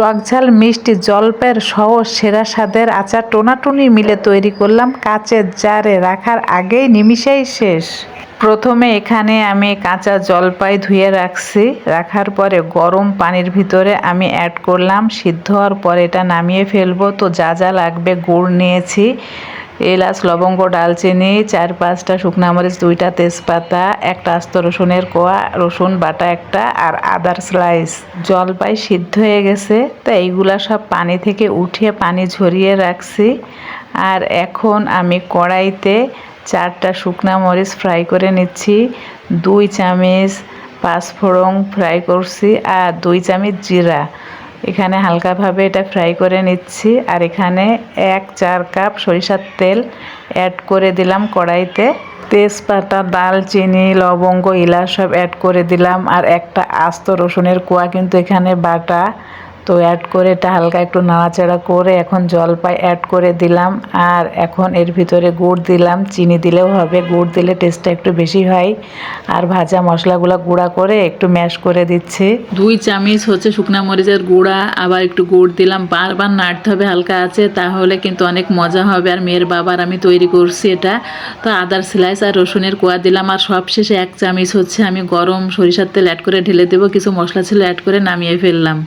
টকঝাল মিষ্টি জলপের সহ সেরা স্বাদের আচার টোনাটুনি মিলে তৈরি করলাম কাঁচের জারে রাখার আগেই নিমিষেই শেষ। প্রথমে এখানে আমি কাঁচা জলপাই ধুয়ে রাখছি। রাখার পরে গরম পানির ভিতরে আমি অ্যাড করলাম সিদ্ধ হওয়ার পরে এটা নামিয়ে ফেলব। তো যা যা লাগবে, গুড় নিয়েছি। এলাচ, লবঙ্গ, ডালচিনি, চার পাঁচটা শুকনা মরিচ, দুইটা তেজপাতা, একটা আস্ত রসুনের কোয়া, রসুন বাটা একটা আর আদার স্লাইস জলপাই সিদ্ধ হয়ে গেছে। তো এইগুলা সব পানি থেকে উঠিয়ে পানি ঝরিয়ে রাখছি। আর এখন আমি কড়াইতে চারটা শুকনা মরিচ ফ্রাই করে নিচ্ছি। দুই চামচ পাঁচফোড়ন ফ্রাই করছি আর দুই চামচ জিরা। এখানে হালকাভাবে এটা ফ্রাই করে নিচ্ছি। আর এখানে এক, চার কাপ সরিষার তেল অ্যাড করে দিলাম কড়াইতে। তেজপাতা, দালচিনি, লবঙ্গ, ইলাচ সব অ্যাড করে দিলাম। আর একটা আস্ত রসুনের কোয়া কিন্তু এখানে বাটা। তো অ্যাড করে এটা হালকা একটু নাড়াচাড়া করে এখন জলপাই অ্যাড করে দিলাম। আর এখন এর ভিতরে গুড় দিলাম, চিনি দিলেও হবে, গুড় দিলে টেস্টটা একটু বেশি হয়। আর ভাজা মশলাগুলো গুঁড়া করে একটু ম্যাশ করে দিচ্ছি। দুই চামিচ হচ্ছে শুকনা মরিচের গুঁড়া, আবার একটু গুড় দিলাম। বারবার নাড়তে হবে, হালকা আছে, তাহলে কিন্তু অনেক মজা হবে। আর মেয়ের বাবার আমি তৈরি করছি এটা। তো আদার স্লাইস আর রসুনের কোয়া দিলাম। আর সবশেষে এক চামিচ হচ্ছে আমি গরম সরিষার তেল অ্যাড করে ঢেলে দেবো। কিছু মশলা ছিল অ্যাড করে নামিয়ে ফেললাম।